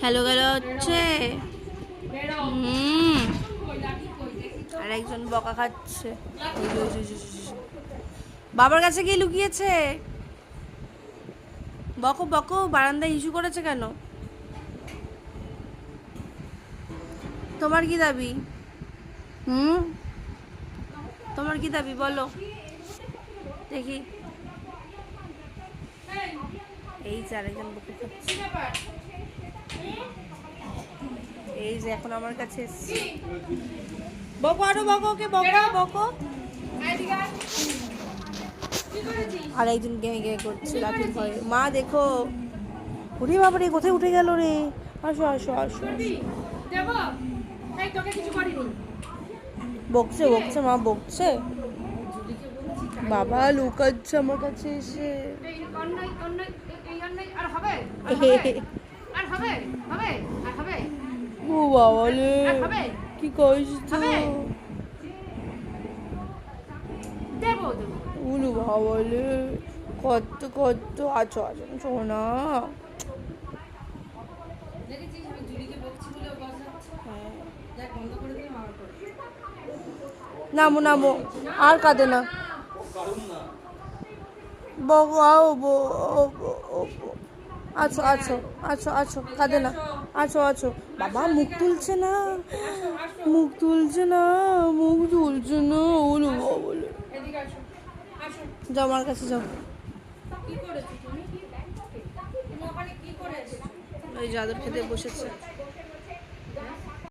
খেলো গেল হচ্ছে। হুম। আর একজন বকা খাচ্ছে। বাবার কাছে গিয়ে লুকিয়েছে। বকো বকো বারান্দায় ইস্যু করেছে কেন? তোমার কি দাবি? হুম? তোমার কি দাবি? বলো। দেখি এই যে আরেকজন বকে খাচ্ছে। এই যে এখন আমার কাছে এসছে। বকো আরও বকো ওকে বকো বকো। আর একজন গেঁ গেঁ করছে লাঠির ভয়ে। মা দেখো। ওরে বাবারে কোথায় উঠে গেল রে? আসো আসো আসো। বকছে বকছে মা বকছে। বাবা লুকাচ্ছে আমার কাছে এসে। এই অন্যায় অন্যায় এই অন্যায় আর হবে? আর হে হবে? আর হবে? হবে? আর হবে? ও বাবা রে কি দেবো উলু বাবা রে কত কত। আছো আছো সোনা করে। নামো নামো। আর কাঁদে না। বগো আও, বো আছো আছো আছো আছো, কাঁদে না। আছো আছো। বাবা, মুখ তুলছে না। মুখ তুলছে না। মুখ তুলছে না ওলো বলে। যাও আমার কাছে যাও। ওই যাদব খেতে বসেছে।